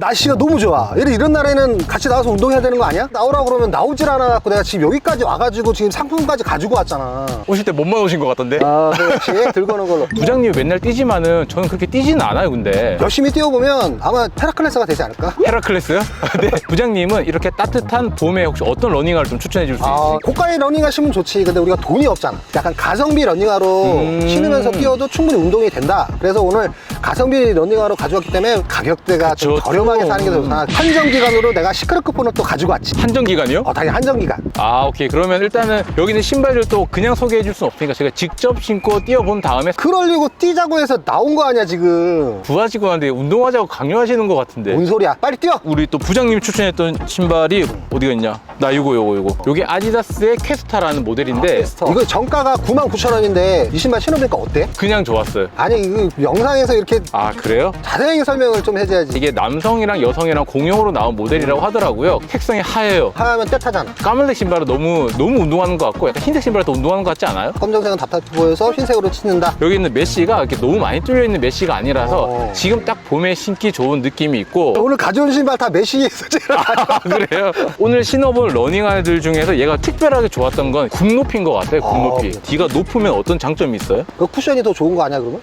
날씨가 너무 좋아. 이런, 이런 날에는 같이 나가서 운동해야 되는 거 아니야? 나오라고 그러면 나오질 않아갖고 내가 지금 여기까지 와가지고 지금 상품까지 가지고 왔잖아. 오실 때 몸만 오신 것 같던데? 아, 그렇지. 들고 오는 걸로. 부장님 맨날 뛰지만은 저는 그렇게 뛰지는 않아요, 근데. 열심히 뛰어보면 아마 테라클래스가 되지 않을까? 헤라클레스요? 네. 부장님은 이렇게 따뜻한 봄에 혹시 어떤 러닝화를 좀 추천해 줄 수 아, 있으세요? 고가의 러닝 하시면 좋지. 근데 우리가 돈이 없잖아. 약간 가성비 러닝화로 음. 신으면서 뛰어도 충분히 운동이 된다. 그래서 오늘 가성비 러닝화로 가져왔기 때문에 가격대가 좀 그쵸, 저렴 하게 좀. 사는 게 더 좋다. 한정 기간으로 내가 시크릿 쿠폰을 또 가지고 왔지. 한정 기간이요? 어, 당연히 한정 기간. 아, 오케이. 그러면 일단은 여기는 신발을 또 그냥 소개해 줄 수는 없으니까 제가 직접 신고 뛰어본 다음에 그러려고 뛰자고 해서 나온 거 아니야, 지금. 부하시고 하는데 운동하자고 강요하시는 것 같은데. 뭔 소리야. 빨리 뛰어. 우리 또 부장님이 추천했던 신발이 어디가 있냐? 나 이거 요거 요거. 요게 아디다스의 퀘스타라는 모델인데 이거 정가가 99,000원인데 이 신발 신어보니까 어때? 그냥 좋았어요. 아니, 이거 영상에서 이렇게 아, 그래요? 자세하게 설명을 좀 해줘야지. 이게 남성 이랑 여성이랑 공용으로 나온 모델이라고 하더라고요. 색상이 하얘요. 하면 떼타잖아. 까만색 신발은 너무 너무 운동하는 것 같고 약간 흰색 신발도 운동하는 것 같지 않아요? 검정색은 답답해 보여서 흰색으로 치는다. 여기 있는 메쉬가 이렇게 너무 많이 뚫려 있는 메쉬가 아니라서 어. 지금 딱 봄에 신기 좋은 느낌이 있고 오늘 가져온 신발 다 메시에서 제가 아, 그래요? 오늘 신어본 러닝화들 중에서 얘가 특별하게 좋았던 건 굽높이인 것 같아요 굽높이 아, 뒤가 높으면 어떤 장점이 있어요? 그 쿠션이 더 좋은 거 아니야 그러면?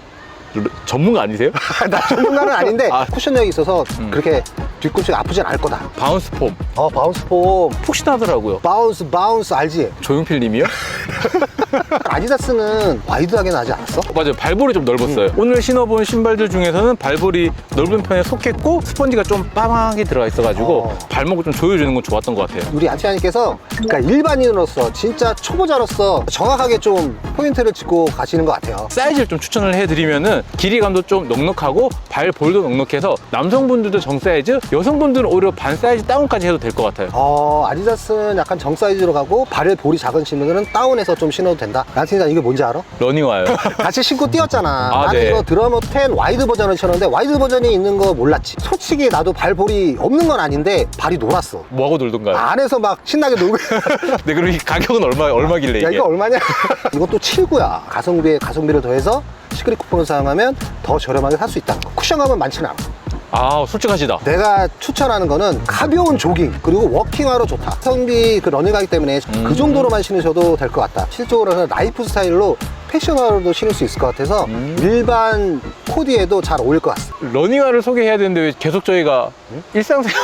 러- 전문가 아니세요? 나 전문가는 아닌데 아. 쿠션력이 있어서 음. 그렇게 뒤꿈치가 아프진 않을 거다. 바운스 폼 어 바운스 폼, 푹신하더라고요 바운스 바운스 알지? 조용필 님이요? 아디다스는 와이드하게 나지 않았어? 맞아요 발볼이 좀 넓었어요 오늘 신어본 신발들 중에서는 발볼이 넓은 편에 속했고 스펀지가 좀 빠방하게 들어가 있어가지고 어. 발목을 좀 조여주는 건 좋았던 것 같아요 우리 안티아님께서 그러니까 일반인으로서 진짜 초보자로서 정확하게 좀 포인트를 짚고 가시는 것 같아요. 사이즈를 좀 추천을 해드리면은 길이감도 좀 넉넉하고 발볼도 넉넉해서 남성분들도 정 사이즈, 여성분들은 오히려 반 사이즈 다운까지 해도 될 것 같아요. 어 아디다스는 약간 정 사이즈로 가고 발에 볼이 작은 신으면 다운해서 좀 신어도 된다. 안티님 이게 뭔지 알아? 러닝화요. 같이 신고 뛰었잖아. 아, 나는 네. 이거 드러머 10 와이드 버전을 신었는데 와이드 버전이 있는 거 몰랐지. 솔직히 나도 발볼이 없는 건 아닌데 발이 놀았어. 뭐하고 놀던가요? 안에서 막 신나게 놀고. 네, 그럼 이 가격은 얼마, 얼마길래 야 이게? 이거 얼마냐? 이것도 7구야. 가성비에 가성비를 더해서 시크릿 쿠폰을 사용하면 더 저렴하게 살 수 있다는 거. 쿠션감은 많지는 않아. 아, 솔직하시다. 내가 추천하는 거는 가벼운 조깅 그리고 워킹화로 좋다. 성비 그 러닝하기 때문에 음. 그 정도로만 신으셔도 될 것 같다. 실적으로는 라이프 스타일로 패션화로도 신을 수 있을 것 같아서 음. 일반 코디에도 잘 어울릴 것 같습니다. 러닝화를 소개해야 되는데 왜 계속 저희가 일상생활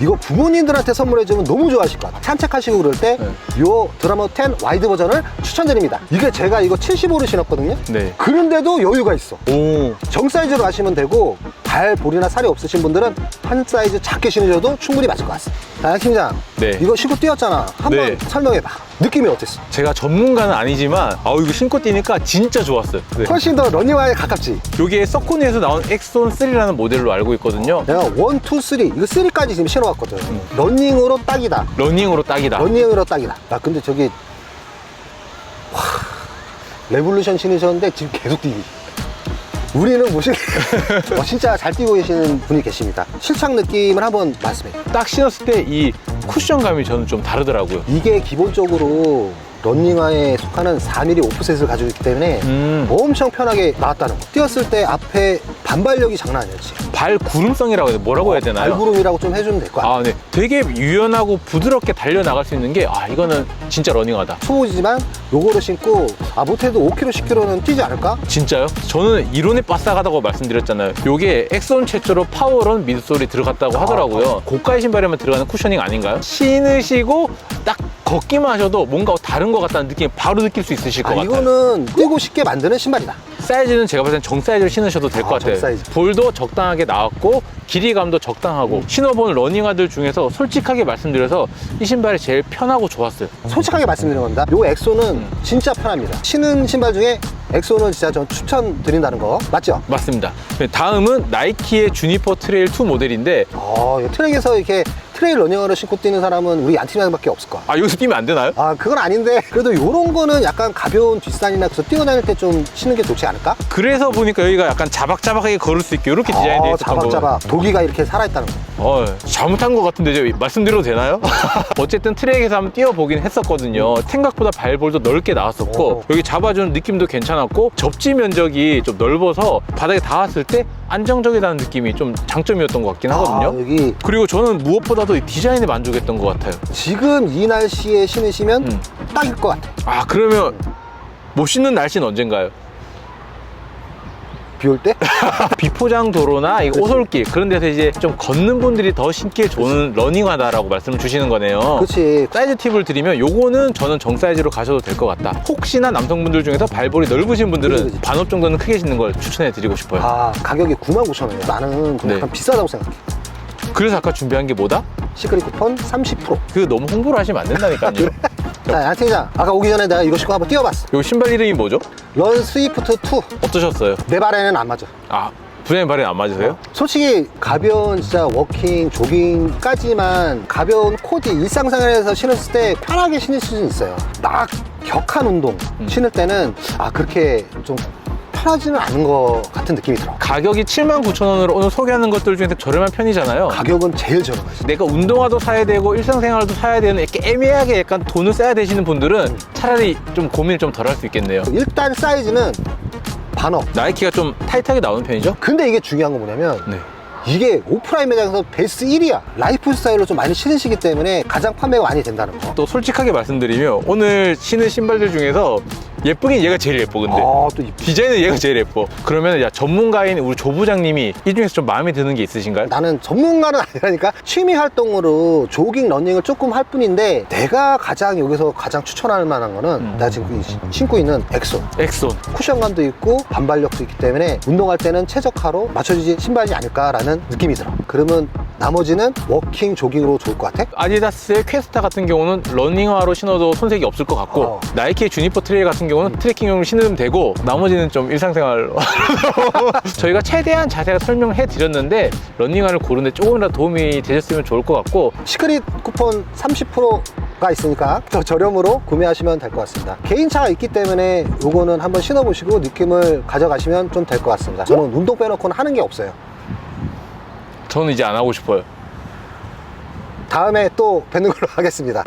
이거 부모님들한테 선물해주면 너무 좋아하실 것 같아요. 산책하시고 그럴 때 네. 요 드라마 10 와이드 버전을 추천드립니다. 이게 제가 이거 75를 신었거든요. 네. 그런데도 여유가 있어. 오. 정 사이즈로 가시면 되고 발 볼이나 살이 없으신 분들은 한 사이즈 작게 신으셔도 충분히 맞을 것 같습니다. 아, 팀장. 네. 이거 신고 뛰었잖아. 한번 네. 설명해봐. 느낌이 어땠어? 제가 전문가는 아니지만, 아우, 이거 신고 뛰니까 진짜 좋았어요. 네. 훨씬 더 러닝화에 가깝지. 요게 서코니에서 나온 엑손 3라는 모델로 알고 있거든요. 내가 원, 투, 쓰리 이거 쓰리까지 지금 신어왔거든. 러닝으로 딱이다. 러닝으로 딱이다. 러닝으로 딱이다. 나 근데 저기 와, 레볼루션 신으셨는데 지금 계속 뛰기. 우리는 못 신. 어, 진짜 잘 뛰고 계시는 분이 계십니다. 실착 느낌을 한번 말씀해. 딱 신었을 때 이 쿠션감이 저는 좀 다르더라고요. 이게 기본적으로 런닝화에 속하는 4mm 오프셋을 가지고 있기 때문에 음. 엄청 편하게 나왔다는 거. 뛰었을 때 앞에 반발력이 장난 아니었지. 발 구름성이라고 해야 돼. 뭐라고 해야 되나요? 발구름이라고 좀 해주면 될 것 같아. 아, 네. 되게 유연하고 부드럽게 달려나갈 수 있는 게, 아, 이거는 진짜 러닝하다. 초보지만 요거를 신고 아 못해도 5km, 10km는 뛰지 않을까? 진짜요? 저는 이론에 빠삭하다고 말씀드렸잖아요. 요게 엑손 최초로 파워런 미드솔이 들어갔다고 하더라고요. 고가의 신발에만 들어가는 쿠셔닝 아닌가요? 신으시고 딱 걷기만 하셔도 뭔가 다른 것 같다는 느낌 바로 느낄 수 있으실 것 아, 같아요. 이거는 뛰고 싶게 만드는 신발이다. 사이즈는 제가 봤을 땐 정 사이즈를 신으셔도 될 것 아, 같아요. 정 사이즈. 볼도 적당하게 나왔고 길이감도 적당하고 신어본 러닝화들 중에서 솔직하게 말씀드려서 이 신발이 제일 편하고 좋았어요. 솔직하게 말씀드리는 겁니다. 요 엑소는 음. 진짜 편합니다. 신은 신발 중에 엑소는 진짜 전 추천드린다는 거 맞죠? 맞습니다. 네, 다음은 나이키의 주니퍼 트레일 2 모델인데 어, 이 트랙에서 이렇게 트레일 러닝화를 신고 뛰는 사람은 우리 안티맨밖에 없을 거야. 아 여기서 뛰면 안 되나요? 아 그건 아닌데 그래도 요런 거는 약간 가벼운 뒷산이나 그래서 뛰어다닐 때좀 신는 게 좋지 않을까? 그래서 보니까 여기가 약간 자박자박하게 걸을 수 있게 이렇게 디자인되어 어, 있었던 거 자박자박 독이가 이렇게 살아있다는 거 어, 잘못한 것 같은데 저 말씀드려도 되나요? 어쨌든 트랙에서 한번 뛰어보긴 했었거든요. 생각보다 발볼도 넓게 나왔었고 오. 여기 잡아주는 느낌도 괜찮았고 접지 면적이 좀 넓어서 바닥에 닿았을 때 안정적이라는 느낌이 좀 장점이었던 것 같긴 하거든요. 아, 여기 그리고 저는 무엇보다도 이 디자인에 만족했던 것 같아요. 지금 이 날씨에 신으시면 음. 딱일 것 같아. 아 그러면 못 신는 날씨는 언젠가요? 비 올 때? 비포장 도로나 이. 오솔길 그런 데서 이제 좀 걷는 분들이 더 신기에 좋은 러닝화다라고 말씀을 주시는 거네요. 그렇지. 사이즈 팁을 드리면 요거는 저는 정 사이즈로 가셔도 될 것 같다. 혹시나 남성분들 중에서 발볼이 넓으신 분들은 그치, 그치. 반업 정도는 크게 신는 걸 추천해 드리고 싶어요. 아, 가격이 99,000원이에요. 나는 좀 네. 약간 비싸다고 생각해. 그래서 아까 준비한 게 뭐다? 시크릿 쿠폰 30%. 그 너무 홍보를 하시면 안 된다니까요. 자, 양팀장. 아까 오기 전에 내가 이거 신고 한번 뛰어봤어. 요 신발 이름이 뭐죠? 런 스위프트 2. 어떠셨어요? 내 발에는 안 맞아. 아, 부장님 발에 안 맞으세요? 솔직히 가벼운 진짜 워킹, 조깅까지만 가벼운 코디 일상생활에서 신었을 때 편하게 신을 수는 있어요. 막 격한 운동 음. 신을 때는 아 그렇게 좀 편하지는 않은 것 같은 느낌이 들어. 가격이 79,000원으로 오늘 소개하는 것들 중에서 저렴한 편이잖아요. 가격은 제일 저렴하지. 내가 운동화도 사야 되고 일상생활도 사야 되는 이렇게 애매하게 약간 돈을 써야 되시는 분들은 차라리 좀 고민을 좀 덜 할 수 있겠네요. 일단 사이즈는 반업. 나이키가 좀 타이트하게 나오는 편이죠? 근데 이게 중요한 건 뭐냐면 네. 이게 오프라인 매장에서 베스트 1위야. 라이프 스타일로 좀 많이 신으시기 때문에 가장 판매가 많이 된다는 거. 또 솔직하게 말씀드리면 오늘 신은 신발들 중에서 예쁘긴 얘가 제일 예뻐 근데. 아, 또 이- 디자인은 얘가 제일 예뻐. 그러면 야 전문가인 우리 조 부장님이 이 중에서 좀 마음에 드는 게 있으신가요? 나는 전문가는 아니라니까. 취미 활동으로 조깅, 러닝을 조금 할 뿐인데 내가 가장 여기서 가장 추천할 만한 거는 음. 내가 지금 이 신고 있는 엑소. 엑손 쿠션감도 있고 반발력도 있기 때문에 운동할 때는 최적화로 맞춰지지 신발이 아닐까라는 느낌이 들어. 그러면 나머지는 워킹, 조깅으로 좋을 것 같아? 아디다스의 퀘스타 같은 경우는 러닝화로 신어도 손색이 없을 것 같고 어. 나이키의 주니퍼 트레일 같은 경우는 트레킹용으로 신으면 되고 나머지는 좀 일상생활 저희가 최대한 자세하게 설명을 해드렸는데 러닝화를 고르는데 조금이라도 도움이 되셨으면 좋을 것 같고 시크릿 쿠폰 30%가 있으니까 더 저렴으로 구매하시면 될 것 같습니다. 개인차가 있기 때문에 요거는 한번 신어보시고 느낌을 가져가시면 좀 될 것 같습니다. 저는 운동 빼놓고는 하는 게 없어요. 저는 이제 안 하고 싶어요 다음에 또 뵙는 걸로 하겠습니다.